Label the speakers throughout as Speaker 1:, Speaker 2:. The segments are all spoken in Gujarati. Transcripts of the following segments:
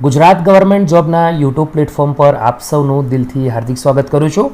Speaker 1: ગુજરાત ગવર્મેન્ટ જોબના યુટ્યુબ પ્લેટફોર્મ પર આપ સૌનું દિલથી હાર્દિક સ્વાગત કરું છું.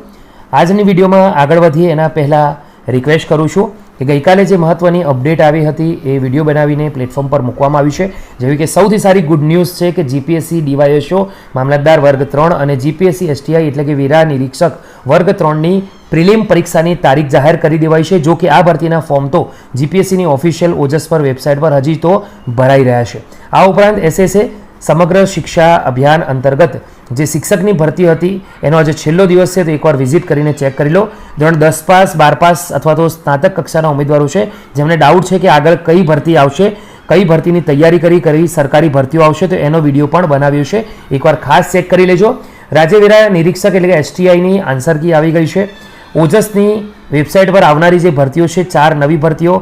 Speaker 1: આજની વિડીયોમાં આગળ વધીએ એના પહેલાં રિક્વેસ્ટ કરું છું કે ગઈકાલે જે મહત્ત્વની અપડેટ આવી હતી એ વીડિયો બનાવીને પ્લેટફોર્મ પર મૂકવામાં આવી છે. જેવી કે સૌથી સારી ગુડ ન્યૂઝ છે કે જીપીએસસી ડીવાયએસઓ મામલતદાર વર્ગ ત્રણ અને જીપીએસસી એસટીઆઈ એટલે કે વેરા નિરીક્ષક વર્ગ ત્રણની પ્રિલિમ પરીક્ષાની તારીખ જાહેર કરી દેવાઈ છે, જો કે આ ભરતીના ફોર્મ તો જીપીએસસીની ઓફિશિયલ ઓજસ પર વેબસાઇટ પર હજી તો ભરાઈ રહ્યા છે. આ ઉપરાંત એસએસએ સમગ્ર શિક્ષા અભિયાન અંતર્ગત જે શિક્ષકની ભરતી હતી, એનો આજે છેલ્લો દિવસ છે, તો એકવાર વિઝિટ કરીને ચેક કરી લો. ધોરણ દસ પાસ, બાર પાસ અથવા તો સ્નાતક કક્ષાના ઉમેદવારો છે, જેમને ડાઉટ છે કે આગળ કઈ ભરતી આવશે, કઈ ભરતીની તૈયારી કરી કરી સરકારી ભરતીઓ આવશે, તો એનો વીડિયો પણ બનાવ્યો છે. એકવાર ખાસ ચેક કરી લેજો. રાજ્યવેરા નિરીક્ષક એટલે કે એસટીઆઈની આન્સર કી આવી ગઈ છે. ઓજસની વેબસાઇટ પર આવનારી જે ભરતીઓ છે, ચાર નવી ભરતીઓ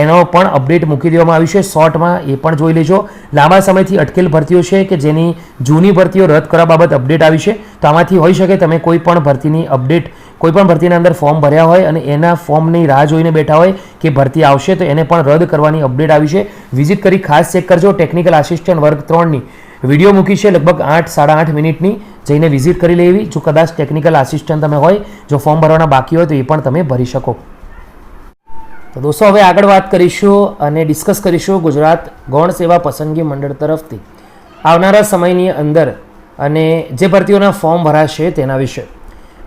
Speaker 1: એનો પણ અપડેટ મૂકી દેવામાં આવ્યું છે. શોર્ટમાં એ પણ જોઈ લેજો. લાંબા સમયથી અટકેલ ભરતીઓ છે કે જેની જૂની ભરતીઓ રદ કરવા બાબત અપડેટ આવી છે. તો આમાંથી હોઈ શકે તમે કોઈ પણ ભરતીની અપડેટ, કોઈ પણ ભરતીના અંદર ફોર્મ ભર્યા હોય અને એના ફોર્મની રાહ જોઈને બેઠા હોય કે ભરતી આવશે તો એને પણ રદ કરવાની અપડેટ આવી છે. વિઝિટ કરી ખાસ ચેક કરજો. ટેકનિકલ આસિસ્ટન્ટ વર્ગ ત્રણની વીડિયો મૂકી છે લગભગ આઠ, સાડા આઠ મિનિટની. જઈને વિઝિટ કરી લેવી. જો કદાચ ટેકનિકલ આસિસ્ટન્ટ તમે હોય, જો ફોર્મ ભરવાના બાકી હોય તો એ પણ તમે ભરી શકો. તો દોસ્તો, હવે આગળ વાત કરીશું અને ડિસ્કસ કરીશું ગુજરાત ગૌણ સેવા પસંદગી મંડળ તરફથી. આવનારા સમયની અંદર અને જે ભરતીઓના ફોર્મ ભરાશે તેના વિશે.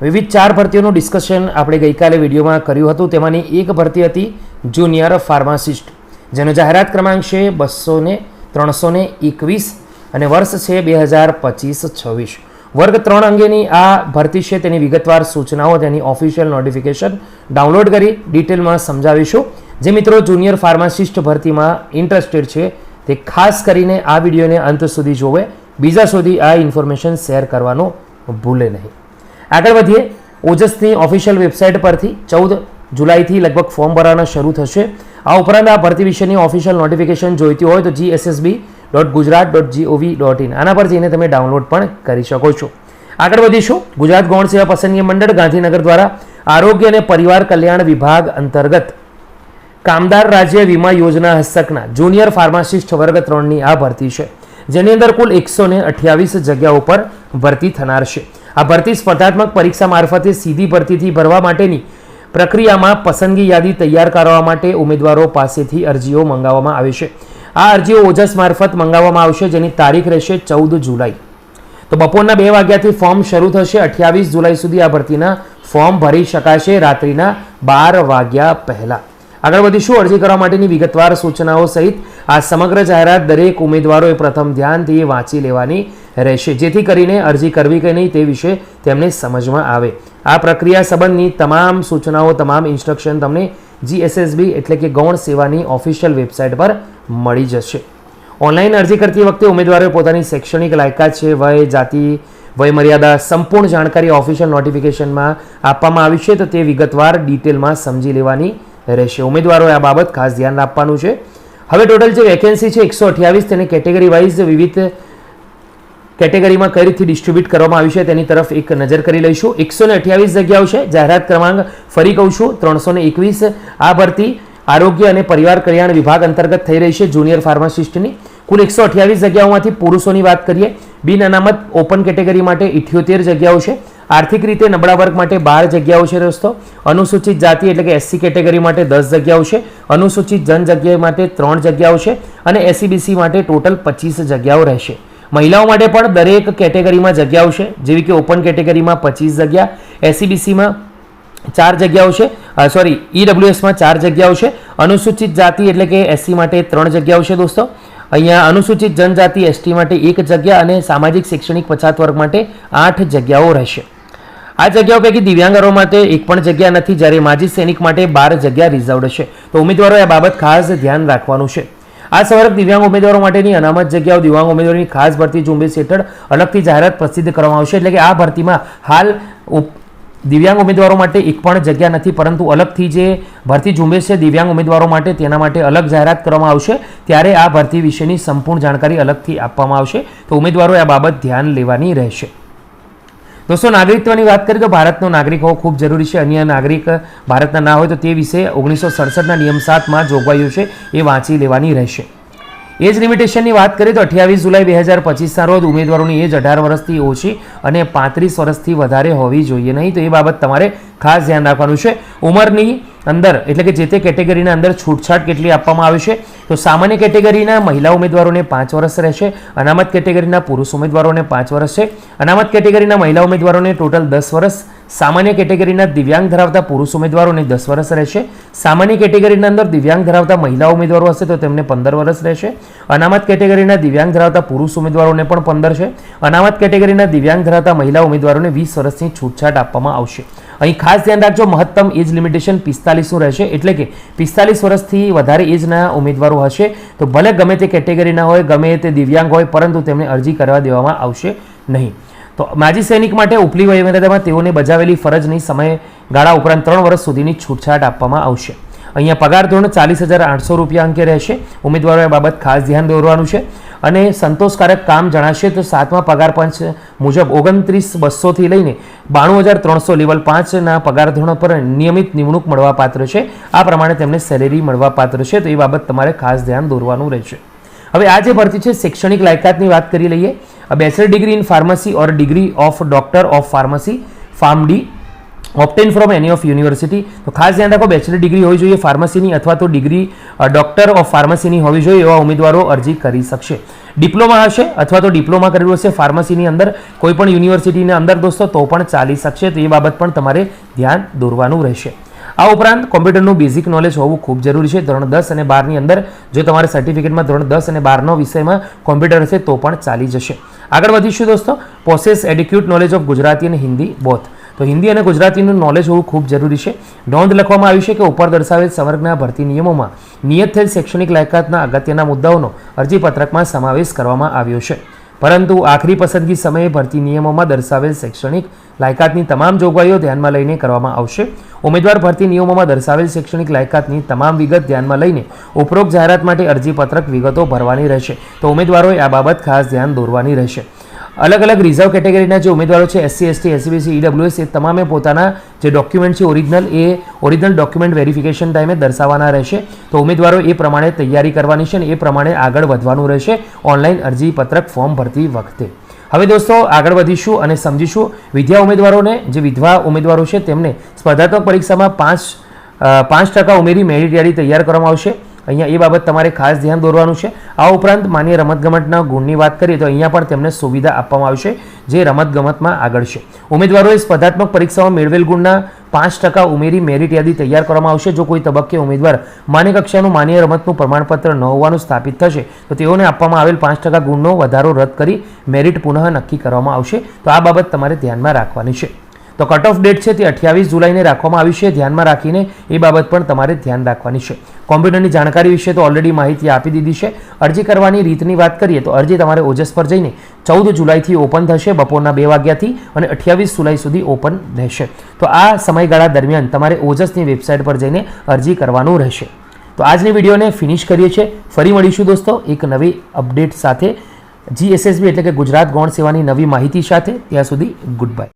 Speaker 1: વિવિધ ચાર ભરતીઓનું ડિસ્કશન આપણે ગઈકાલે વિડીયોમાં કર્યું હતું. તેમાંની એક ભરતી હતી જુનિયર ફાર્માસિસ્ટ જેનો જાહેરાત ક્રમાંક છે બસો ત્રણસો ને એકવીસ અને વર્ષ છે બે હજાર પચીસ છવ્વીસ. વર્ગ ત્રણ અંગેની આ ભરતી છે તેની વિગતવાર સૂચનાઓ, તેની ઓફિશિયલ નોટિફિકેશન ડાઉનલોડ કરી ડિટેલમાં સમજાવીશું. જે મિત્રો જુનિયર ફાર્માસિસ્ટ ભરતીમાં ઇન્ટરેસ્ટેડ છે, તે ખાસ કરીને આ વિડીયોને અંત સુધી જોવે. બીજા સુધી આ ઇન્ફોર્મેશન શેર કરવાનું ભૂલે નહીં. આગળ વધીએ. ઓજસની ઓફિશિયલ વેબસાઇટ પરથી ચૌદ જુલાઈથી લગભગ ફોર્મ ભરવાના શરૂ થશે. આ ઉપરાંત આ ભરતી વિશેની ઓફિશિયલ નોટિફિકેશન જોઈતી હોય તો GSSB dot Gujarat dot GOV dot in આના પર જઈને તમે ડાઉનલોડ પણ કરી શકો છો. આગળ વધીશું. ગુજરાત ગૌણ સેવા પસંદગી મંડળ ગાંધીનગર દ્વારા આરોગ્ય અને પરિવાર કલ્યાણ વિભાગ અંતર્ગત કામદાર રાજ્ય વીમા યોજના હસ્તકના જુનિયર ફાર્માસિસ્ટ વર્ગ ત્રણની આ ભરતી છે, જેની અંદર કુલ એકસો ને અઠ્યાવીસ જગ્યાઓ પર ભરતી થનાર છે. આ ભરતી સ્પર્ધાત્મક પરીક્ષા મારફતે સીધી ભરતીથી ભરવા માટેની પ્રક્રિયામાં પસંદગી યાદી તૈયાર કરવા માટે ઉમેદવારો પાસેથી અરજીઓ મંગાવવામાં આવે છે. આ અરજીઓ ઓજસ મારફત મંગાવવામાં આવશે, જેની તારીખ રહેશે ચૌદ જુલાઈ. તો બપોરના બે વાગ્યાથી ફોર્મ શરૂ થશે. અઠ્યાવીસ જુલાઈ સુધી આ ભરતીના ફોર્મ ભરી શકાશે રાત્રિના બાર વાગ્યા પહેલાં. આગળ વધીશું. અરજી કરવા માટેની વિગતવાર સૂચનાઓ સહિત આ સમગ્ર જાહેરાત દરેક ઉમેદવારોએ પ્રથમ ધ્યાનથી વાંચી લેવાની રહેશે. જેથી કરીને અરજી કરવી કે નહીં તે વિશે તેમને સમજમાં આવે. આ પ્રક્રિયા સંબંધની તમામ સૂચનાઓ, તમામ ઇન્સ્ટ્રક્શન તમને જીએસએસબી એટલે કે ગૌણ સેવાની ઓફિશિયલ વેબસાઇટ પર મળી જશે. ઓનલાઈન અરજી કરતી વખતે ઉમેદવારોએ પોતાની શૈક્ષણિક લાયકાત છે, વય, જાતિ, વયમર્યાદા સંપૂર્ણ જાણકારી ઓફિશિયલ નોટિફિકેશનમાં આપવામાં આવી છે, તો તે વિગતવાર ડિટેલમાં સમજી લેવાની રહેશે. ઉમેદવારોએ આ બાબત ખાસ ધ્યાન આપવાનું છે. હવે ટોટલ જે વેકેન્સી છે, એકસો અઠ્યાવીસ, તેને કેટેગરી વાઇઝ વિવિધ કેટેગરીમાં કઈ રીતથી ડિસ્ટ્રીબ્યુટ કરવામાં આવ્યું છે તેની તરફ એક નજર કરી લઈશું. એકસો જગ્યાઓ છે. જાહેરાત ક્રમાંક ફરી કહું છું, ત્રણસો આ ભરતી આરોગ્ય અને પરિવાર કલ્યાણ વિભાગ અંતર્ગત થઈ રહી છે જુનિયર ફાર્માસિસ્ટની. કુલ એકસો અઠ્યાવીસ જગ્યાઓમાંથી પુરુષોની વાત કરીએ, બિન અનામત ઓપન કેટેગરી માટે ઇઠ્યોતેર જગ્યાઓ છે. આર્થિક રીતે નબળા વર્ગ માટે બાર જગ્યાઓ છે દોસ્તો અનુસૂચિત જાતિ એટલે કે એસસી કેટેગરી માટે દસ જગ્યાઓ છે. અનુસૂચિત જનજગ્યા માટે ત્રણ જગ્યાઓ છે અને એસસીબીસી માટે ટોટલ પચીસ જગ્યાઓ રહેશે. મહિલાઓ માટે પણ દરેક કેટેગરીમાં જગ્યાઓ છે જેવી કે ઓપન કેટેગરીમાં પચીસ જગ્યા એસસીબીસીમાં ચાર જગ્યાઓ છે સોરી ઈડબ્લ્યુએસમાં ચાર જગ્યાઓ છે અનુસૂચિત જાતિ એટલે કે એસસી માટે ત્રણ જગ્યાઓ છે દોસ્તો. અહીંયા અનુસૂચિત જનજાતિ એસટી માટે એક જગ્યા અને સામાજિક શૈક્ષણિક પછાત વર્ગ માટે આઠ જગ્યાઓ રહેશે. આ જગ્યાઓ પૈકી દિવ્યાંગરો માટે એક પણ જગ્યા નથી, જ્યારે માજી સૈનિક માટે બાર જગ્યા રિઝર્વડ છે. તો ઉમેદવારોએ આ બાબત ખાસ ધ્યાન રાખવાનું છે. આ સંવર્ગ દિવ્યાંગ ઉમેદવારો માટેની અનામત જગ્યાઓ દિવ્યાંગ ઉમેદવારોની ખાસ ભરતી ઝુંબેશ હેઠળ અલગથી જાહેરાત પ્રસિદ્ધ કરવામાં આવશે. એટલે કે આ ભરતીમાં હાલ દિવ્યાંગ ઉમેદવારો માટે એક પણ જગ્યા નથી, પરંતુ અલગથી જે ભરતી ઝુંબેશ છે દિવ્યાંગ ઉમેદવારો માટે તેના માટે અલગ જાહેરાત કરવામાં આવશે. ત્યારે આ ભરતી વિશેની સંપૂર્ણ જાણકારી અલગથી આપવામાં આવશે. તો ઉમેદવારોએ આ બાબત ધ્યાન લેવાની રહેશે. દોસ્તો, નાગરિકત્વની વાત કરીએ તો ભારતનો નાગરિક હોવો ખૂબ જરૂરી છે. અન્ય નાગરિક ભારતના ના હોય તો તે વિશે ઓગણીસો સડસઠના નિયમ સાતમાં જોગવાઈઓ છે એ વાંચી લેવાની રહેશે. એજ લિમિટેશનની વાત કરીએ તો અઠ્યાવીસ જુલાઈ બે હજાર પચીસના રોજ ઉમેદવારોની એજ અઢાર વર્ષથી ઓછી અને પાંત્રીસ વર્ષથી વધારે હોવી જોઈએ નહીં. તો એ બાબત તમારે ખાસ ધ્યાન રાખવાનું છે. ઉંમરની અંદર, એટલે કે જે તે કેટેગરીના અંદર છૂટછાટ કેટલી આપવામાં આવે છે, તો સામાન્ય કેટેગરીના મહિલા ઉમેદવારોને પાંચ વર્ષ રહેશે, અનામત કેટેગરીના પુરુષ ઉમેદવારોને પાંચ વર્ષ છે, અનામત કેટેગરીના મહિલા ઉમેદવારોને ટોટલ દસ વર્ષ, સામાન્ય કેટેગરીના દિવ્યાંગ ધરાવતા પુરુષ ઉમેદવારોને દસ વર્ષ રહેશે, સામાન્ય કેટેગરીના અંદર દિવ્યાંગ ધરાવતા મહિલા ઉમેદવારો હશે તો તેમને પંદર વર્ષ રહેશે, અનામત કેટેગરીના દિવ્યાંગ ધરાવતા પુરુષ ઉમેદવારોને પણ પંદર છે, અનામત કેટેગરીના દિવ્યાંગ ધરાવતા મહિલા ઉમેદવારોને વીસ વર્ષની છૂટછાટ આપવામાં આવશે. અહીં ખાસ ધ્યાન રાખજો, મહત્તમ એજ લિમિટેશન પિસ્તાલીસનું રહેશે. એટલે કે પિસ્તાલીસ વર્ષથી વધારે એજના ઉમેદવારો હશે. તો ભલે ગમે તે કેટેગરીના હોય, ગમે તે દિવ્યાંગ હોય, પરંતુ તેમને અરજી કરવા દેવામાં આવશે નહીં. તો માજી સૈનિક માટે ઉપલી વયમર્યાદામાં તેઓને બજાવેલી ફરજની સમયગાળા ઉપરાંત ત્રણ વર્ષ સુધીની છૂટછાટ આપવામાં આવશે. અહીંયા પગાર ધોરણ ચાલીસ હજાર આઠસો રૂપિયા અંકે રહેશે. ઉમેદવારોએ બાબત ખાસ ધ્યાન દોરવાનું છે. અને સંતોષકારક કામ જણાશે તો સાતમા પગાર પંચ મુજબ ઓગણત્રીસ બસોથી લઈને બાણું હજાર ત્રણસો લેવલ પાંચના પગાર ધોરણ પર નિયમિત નિમણૂક મળવાપાત્ર છે. આ પ્રમાણે તેમને સેલેરી મળવાપાત્ર છે. તો એ બાબત તમારે ખાસ ધ્યાન દોરવાનું રહેશે. હવે આ જે ભરતી છે, શૈક્ષણિક લાયકાતની વાત કરી લઈએ. Bachelor degree in pharmacy or degree of doctor of pharmacy pharm D obtained from any of university તો ખાસ ધ્યાન રાખો બેચલર ડિગ્રી હોવી જોઈએ ફાર્મસીની અથવા તો ડિગ્રી ડોક્ટર ઓફ ફાર્મસીની હોવી જોઈએ એવા ઉમેદવારો અરજી કરી શકશે. ડિપ્લોમા હશે અથવા તો ડિપ્લોમા કરેલું હશે ફાર્મસીની અંદર, કોઈ પણ યુનિવર્સિટીની અંદર દોસ્તો, તો પણ ચાલી શકશે. તો એ બાબત પણ તમારે ધ્યાન દોરવાનું રહેશે. આ ઉપરાંત કોમ્પ્યુટરનું બેઝિક નોલેજ હોવું ખૂબ જરૂરી છે. ધોરણ દસ અને બારની અંદર, જો તમારે સર્ટિફિકેટમાં ધોરણ દસ અને બારનો વિષયમાં કોમ્પ્યુટર હશે, તો પણ ચાલી જશે. આગળ વધીશું દોસ્તો. Possess adequate knowledge of Gujarati અને હિન્દી બોથ તો હિન્દી અને ગુજરાતીનું નોલેજ હોવું ખૂબ જરૂરી છે. નોંધ લખવામાં આવ્યું છે કે ઉપર દર્શાવેલ સમગ્રના ભરતી નિયમોમાં નિયત થયેલ શૈક્ષણિક લાયકાતના અગત્યના મુદ્દાઓનો અરજીપત્રકમાં સમાવેશ કરવામાં આવ્યો છે. પરંતુ આખરી પસંદગી સમયે ભરતી નિયમોમાં દર્શાવેલ શૈક્ષણિક લાયકાતની તમામ જોગવાઈઓ ધ્યાનમાં લઈને કરવામાં આવશે. ઉમેદવાર ભરતી નિયમોમાં દર્શાવેલ શૈક્ષણિક લાયકાતની તમામ વિગત ધ્યાનમાં લઈને ઉપરોક્ત જાહેરાત માટે અરજીપત્રક વિગતો ભરવાની રહેશે. તો ઉમેદવારોએ આ બાબત ખાસ ધ્યાન દોરવાની રહેશે. અલગ અલગ રિઝર્વ કેટેગરીના જે ઉમેદવારો છે એસસી એસટી એસસીબીસી ઈડબ્લ્યુએસ એ તમામે પોતાના જે ડોક્યુમેન્ટ છે ઓરિજિનલ એ ઓરિજિનલ ડોક્યુમેન્ટ વેરિફિકેશન ટાઈમે દર્શાવવાના રહેશે. તો ઉમેદવારો એ પ્રમાણે તૈયારી કરવાની છે અને એ પ્રમાણે આગળ વધવાનું રહેશે ઓનલાઈન અરજી પત્રક ફોર્મ ભરતી વખતે. હવે દોસ્તો, આગળ વધીશું અને સમજીશું વિદ્યા ઉમેદવારોને, જે વિધવા ઉમેદવારો છે, તેમને સ્પર્ધાત્મક પરીક્ષામાં પાંચ પાંચ ટકા ઉમેરી મેરિટ યાદી તૈયાર કરવામાં આવશે. અહીંયા એ બાબત તમારે ખાસ ધ્યાન દોરવાનું છે. આ ઉપરાંત માન્ય રમતગમતના ગુણની વાત કરીએ તો અહીંયા પણ તેમને સુવિધા આપવામાં આવશે જે રમતગમતમાં આગળ છે. ઉમેદવારોએ સ્પર્ધાત્મક પરીક્ષામાં મેળવેલ ગુણના પાંચ ટકા ઉમેરી મેરિટ યાદી તૈયાર કરવામાં આવશે. જો કોઈ તબક્કે ઉમેદવાર માન્ય કક્ષાનું માન્ય રમતનું પ્રમાણપત્ર ન હોવાનું સ્થાપિત થશે, તો તેઓને આપવામાં આવેલ પાંચ ટકા ગુણનો વધારો રદ કરી મેરિટ પુનઃ નક્કી કરવામાં આવશે. તો આ બાબત તમારે ધ્યાનમાં રાખવાની છે. તો કટ ઓફ ડેટ છે તે અઠ્યાવીસ જુલાઈને રાખવામાં આવી છે. ધ્યાનમાં રાખીને એ બાબત પણ તમારે ધ્યાન રાખવાની છે. કોમ્પ્યુટરની જાણકારી વિશે તો ઓલરેડી માહિતી આપી દીધી છે. અરજી કરવાની રીતની વાત કરીએ તો અરજી તમારે ઓજસ પર જઈને ચૌદ જુલાઈથી ઓપન થશે બપોરના બે વાગ્યાથી અને અઠ્યાવીસ જુલાઈ સુધી ઓપન રહેશે. તો આ સમયગાળા દરમિયાન તમારે ઓજસની વેબસાઇટ પર જઈને અરજી કરવાનું રહેશે. તો આજની વિડીયોને ફિનિશ કરીએ છીએ. ફરી મળીશું દોસ્તો એક નવી અપડેટ સાથે. જીએસએસબી એટલે કે ગુજરાત ગૌણ સેવાની નવી માહિતી સાથે. ત્યાં સુધી ગુડ બાય